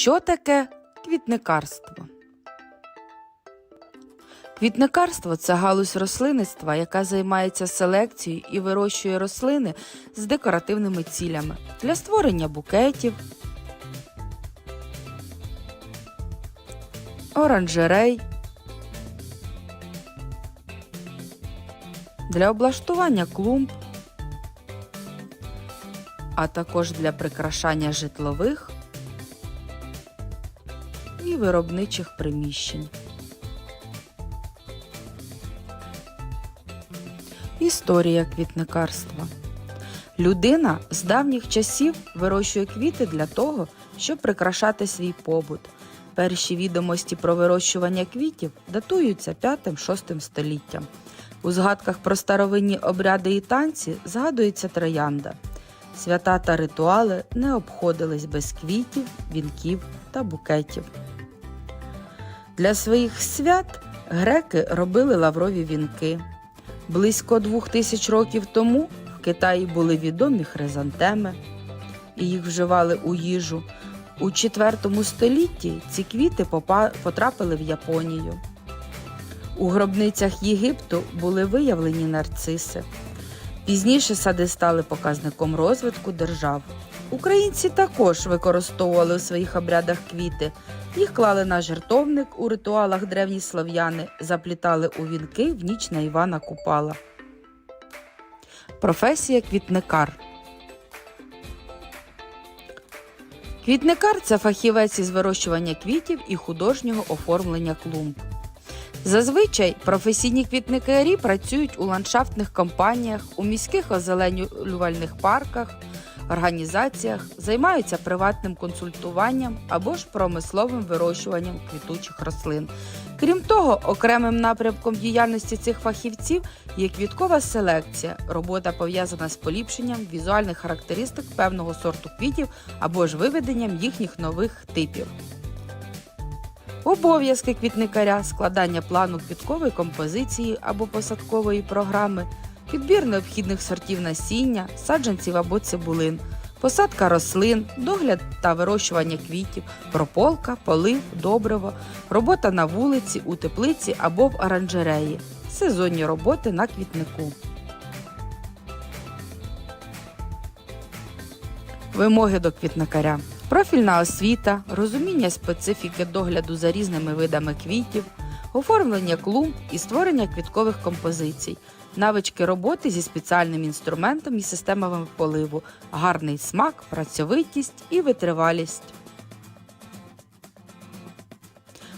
Що таке квітникарство? Квітникарство це галузь рослинництва, яка займається селекцією і вирощує рослини з декоративними цілями для створення букетів, оранжерей, для облаштування клумб, а також для прикрашання житлових і виробничих приміщень. Історія квітникарства. Людина з давніх часів вирощує квіти для того, щоб прикрашати свій побут. Перші відомості про вирощування квітів датуються 5-6 століттям. У згадках про старовинні обряди і танці згадується троянда. Свята та ритуали не обходились без квітів, вінків та букетів. Для своїх свят греки робили лаврові вінки. Близько двох тисяч років тому в Китаї були відомі хризантеми, і їх вживали у їжу. У IV столітті ці квіти потрапили в Японію. У гробницях Єгипту були виявлені нарциси. Пізніше сади стали показником розвитку держав. Українці також використовували у своїх обрядах квіти. Їх клали на жертовник у ритуалах древні слов'яни, заплітали у вінки в ніч на Івана Купала. Професія квітникар. Квітникар це фахівець із вирощування квітів і художнього оформлення клумб. Зазвичай професійні квітникарі працюють у ландшафтних компаніях, у міських озеленювальних парках, організаціях, займаються приватним консультуванням або ж промисловим вирощуванням квітучих рослин. Крім того, окремим напрямком діяльності цих фахівців є квіткова селекція, робота пов'язана з поліпшенням візуальних характеристик певного сорту квітів або ж виведенням їхніх нових типів. Обов'язки квітникаря, складання плану квіткової композиції або посадкової програми, підбір необхідних сортів насіння, саджанців або цибулин, посадка рослин, догляд та вирощування квітів, прополка, полив, добриво, робота на вулиці, у теплиці або в оранжереї, сезонні роботи на квітнику. Вимоги до квітникаря. Профільна освіта, розуміння специфіки догляду за різними видами квітів, оформлення клумб і створення квіткових композицій, навички роботи зі спеціальним інструментом і системами поливу, гарний смак, працьовитість і витривалість.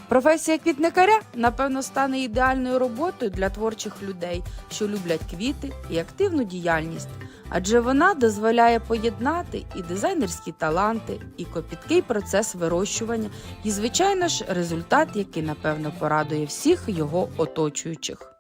Професія квітникаря, напевно, стане ідеальною роботою для творчих людей, що люблять квіти і активну діяльність, адже вона дозволяє поєднати і дизайнерські таланти, і копіткий процес вирощування, і, звичайно ж, результат, який напевно порадує всіх його оточуючих.